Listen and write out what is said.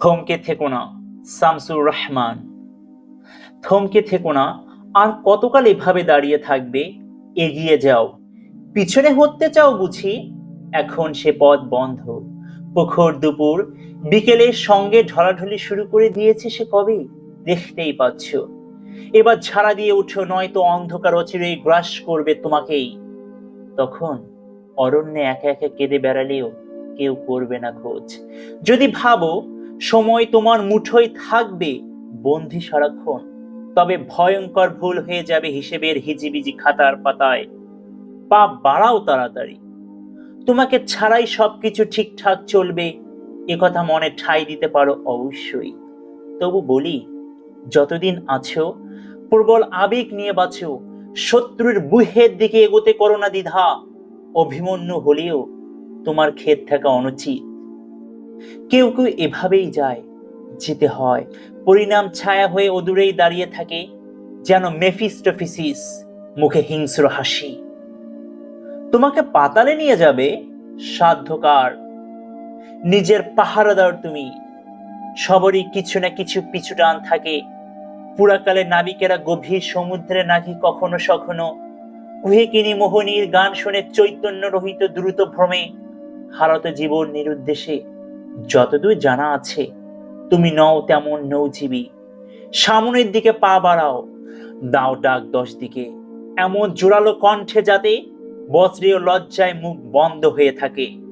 থমকে থেকো না, শামসুর রহমান। থমকে থেকো না, আর কতকাল এভাবে দাঁড়িয়ে থাকবে? এগিয়ে যাও। পিছনে হতে চাও বুঝি? এখন সে পথ বন্ধ। প্রখর দুপুর, বিকেলের সঙ্গে ঢলাঢলি শুরু করে দিয়েছে সে কবে? দেখতেই পাচ্ছ। এবার ঝাড়া দিয়ে উঠো, নয়তো অন্ধকার অচিরেই গ্রাস করবে তোমাকেই। তখন অরণ্যে একা একা কেঁদে বেড়ালেও কেউ করবে না খোঁজ। যদি ভাবো সময় তোমার মুঠোয় থাকবে বন্দি সারাক্ষণ। তবে ভয়ঙ্কর ভুল হয়ে যাবে হিসেবের হিজিবিজি খাতার পাতায়। পা বাড়াও তাড়াতাড়ি। তোমাকে ছাড়াই সবকিছু ঠিকঠাক চলবে কথা মনে ঠাই দিতে পারো অবশ্যই। তবু বলি, যতদিন আছো, প্রবল আবেগ নিয়ে বাঁচো, শত্রুর বুহের দিকে এগোতে করো না দ্বিধা। অভিমন্যু হলেও তোমার ক্ষেত থাকা অনুচিত। কেউ কেউ এভাবেই যায়। যেতে হয়। পরিণাম ছায়া হয়ে অদূরেই দাঁড়িয়ে থাকে, যেন মেফিস্টোফিসিস, মুখে হিংস্র হাসি। তোমাকে পাতালে নিয়ে যাবে, সাধ্যকার। নিজের পাহারাদার তুমি। সবরই কিছু না কিছু পিছু টান থাকে। পুরাকালে নাবিকেরা গভীর সমুদ্রে নাকি কখনো সখনো কুহেকিনী মোহনীর গান শুনে চৈতন্য রহিত দ্রুত ভ্রমে। হারত জীবন নিরুদ্দেশে। যতদূর জানা আছে, তুমি নও তেমন নৌজীবী। সামনের দিকে পা বাড়াও, দাও ডাক দশ দিকে। এমন জোরালো কণ্ঠে যাতে বজ্রীয় লজ্জায় মুখ বন্ধ হয়ে থাকে।